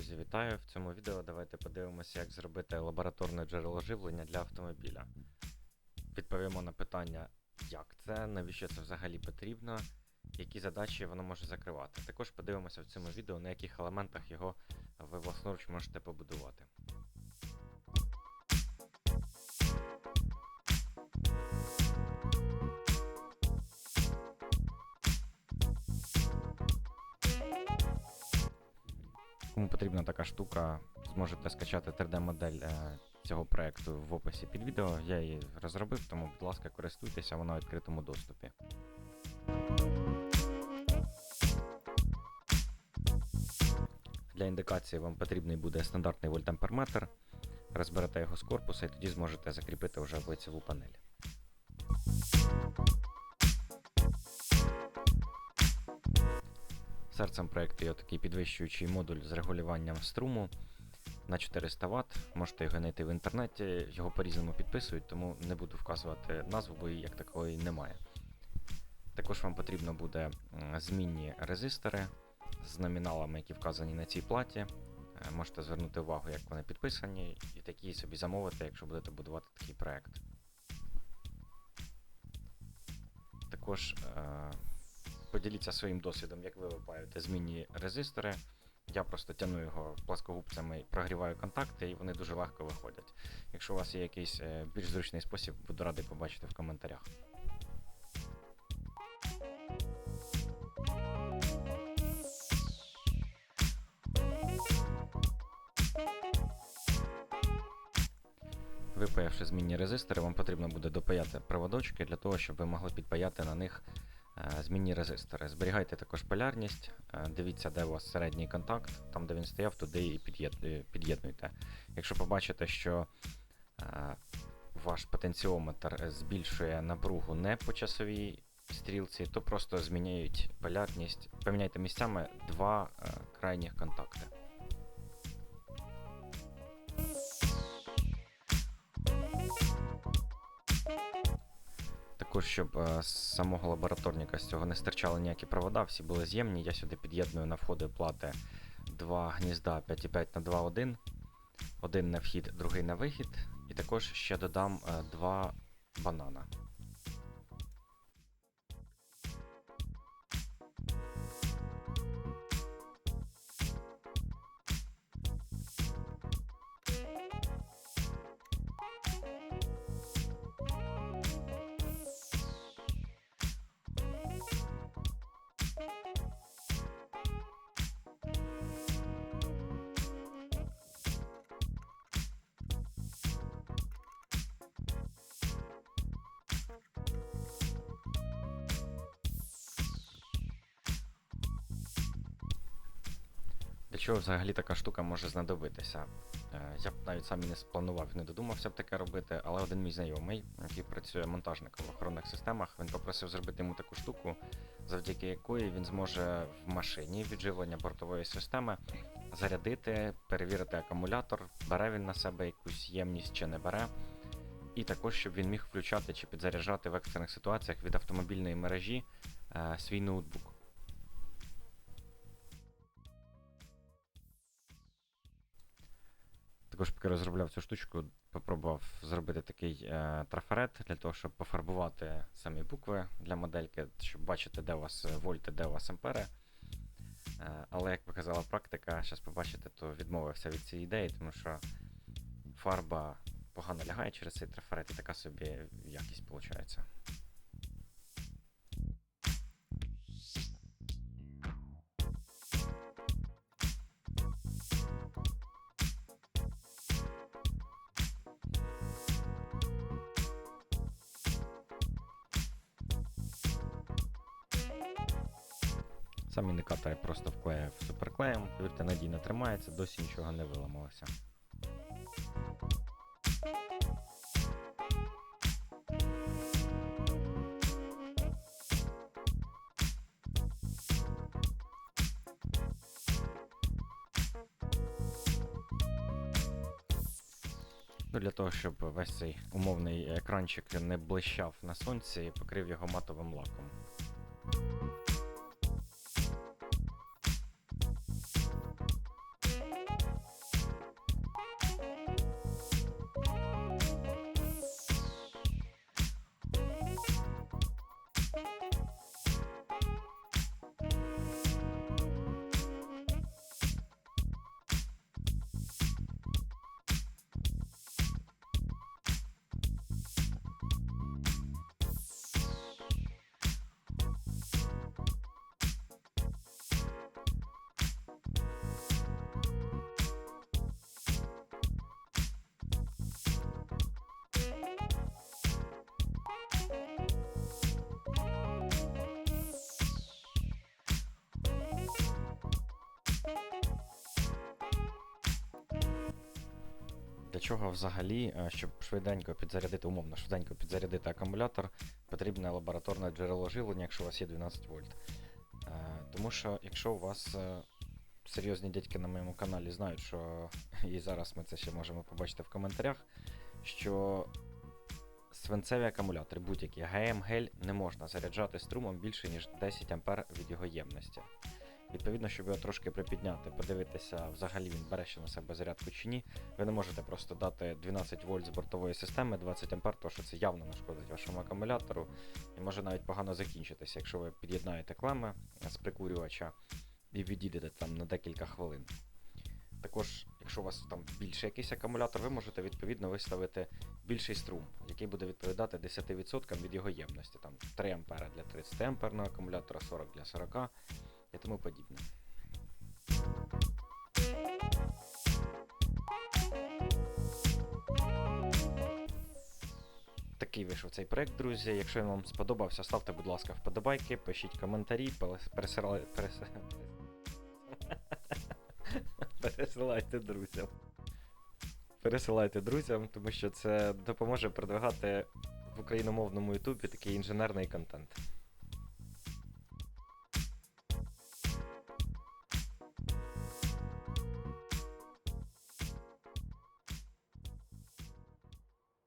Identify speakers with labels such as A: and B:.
A: Друзі, вітаю! В цьому відео давайте подивимося, як зробити лабораторне джерело живлення для автомобіля. Відповімо на питання, як це, навіщо це взагалі потрібно, які задачі воно може закривати. Також подивимося в цьому відео, на яких елементах його ви власноруч можете побудувати. Кому потрібна така штука, зможете скачати 3D-модель е, цього проекту в описі під відео. Я її розробив, тому, будь ласка, користуйтеся, вона у відкритому доступі. Для індикації вам потрібний буде стандартний вольтамперметр. Розберете його з корпуса і тоді зможете закріпити вже лицеву панель. Серцем проекту є такий підвищуючий модуль з регулюванням струму на 400 Вт. Можете його знайти в інтернеті, його по-різному підписують, тому не буду вказувати назву, бо її як такої немає. Також вам потрібно буде змінні резистори з номіналами, які вказані на цій платі. Е, Можете звернути увагу, як вони підписані, і такі собі замовити, якщо будете будувати такий проект. Також е, поділіться своїм досвідом, як ви випаюєте змінні резистори. Я просто тяну його пласкогубцями, прогріваю контакти, і вони дуже легко виходять. Якщо у вас є якийсь е, більш зручний спосіб, буду радий побачити в коментарях. Випаявши змінні резистори, вам потрібно буде допаяти проводочки для того, щоб ви могли підпаяти на них змінні резистори. Зберігайте також полярність, е, дивіться, де у вас середній контакт, там де він стояв, туди і е, під'єднуйте. Якщо побачите, що е, ваш потенціометр збільшує напругу не по часовій стрілці, то просто зміняють полярність, поміняйте місцями два е, крайніх контакти. Також, щоб е, з самого лабораторника з цього не стирчали ніякі провода, всі були з'ємні. Я сюди під'єдную на входи плати два гнізда 5,5 на 2,1. Один на вхід, другий на вихід. І також ще додам е, два банана. Для чого взагалі така штука може знадобитися? Е, Я б навіть сам і не спланував, не додумався б таке робити, але один мій знайомий, який працює монтажником в охоронних системах, він попросив зробити йому таку штуку, завдяки якої він зможе в машині відживлення бортової системи зарядити, перевірити акумулятор, бере він на себе якусь ємність чи не бере. І також, щоб він міг включати чи підзаряджати в екстрених ситуаціях від автомобільної мережі е, свій ноутбук. Також поки розробляв цю штучку, попробував зробити такий е, трафарет для того, щоб пофарбувати самі букви для модельки, щоб бачити, де у вас е, вольти, де у вас ампери. Е, але як показала практика, зараз побачите, то відмовився від цієї ідеї, тому що фарба погано лягає через цей трафарет і така собі якість виходить. Сам індикатор я просто вклеїв суперклеєм, повірте, надійно тримається, досі нічого не виламалося. Ну, для того, щоб весь цей умовний екранчик не блищав на сонці, покрив його матовим лаком. Чого взагалі, е, щоб швиденько підзарядити, умовно швиденько підзарядити акумулятор, потрібне лабораторне джерело живлення, якщо у вас є 12 вольт. Е, Тому що якщо у вас е, серйозні дядьки на моєму каналі знають, що і зараз ми це ще можемо побачити в коментарях, що свинцеві акумулятори, будь-які ГМ, гель, не можна заряджати струмом більше, ніж 10 А від його ємності. Відповідно, щоб його трошки припідняти, подивитися, взагалі він бере ще на себе зарядку чи ні, ви не можете просто дати 12 вольт з бортової системи, 20 А, тому що це явно нашкодить вашому акумулятору і може навіть погано закінчитися, якщо ви під'єднаєте клеми з прикурювача і відійдете там на декілька хвилин. Також, якщо у вас там більше якийсь акумулятор, ви можете відповідно виставити більший струм, який буде відповідати 10% від його ємності. Там 3 А для 30 амперного акумулятора, 40 для 40 і тому подібне. Такий вийшов цей проект, друзі. Якщо він вам сподобався, ставте, будь ласка, вподобайки, пишіть коментарі, перес- перес- пересилайте друзям. Пересилайте друзям, тому що це допоможе продвигати в україномовному Ютубі такий інженерний контент.